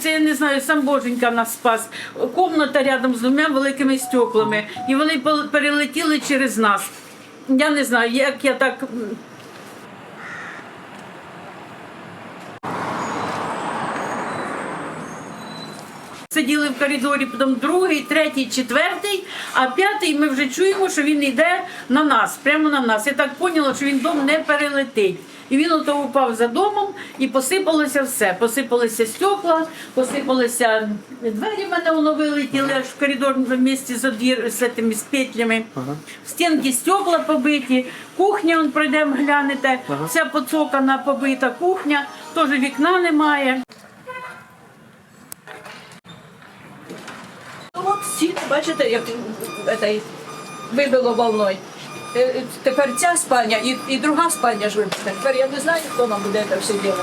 Це я не знаю, сам Боженька нас спас. Комната рядом з двома великими стеклами, і вони перелетіли через нас. Я не знаю, як я так. Сиділи в коридорі, потім другий, третій, четвертий, а п'ятий ми вже чуємо, що він йде на нас, прямо на нас. Я так поняла, що він дом не перелетить. І він ото упав за домом і посипалося все. Посипалися стекла, посипалися двері в мене воно вилетіли аж в коридор в місті з, одвір, з, цими, з петлями. Стінки стекла побиті, кухня, он пройдемо, глянете, вся поцокана, побита кухня, теж вікна немає. Ну, От стіни, бачите, як вибило волною. Е, е, Тепер ця спальня і, і друга спальня ж вибита. Тепер я не знаю, хто нам буде це все робити.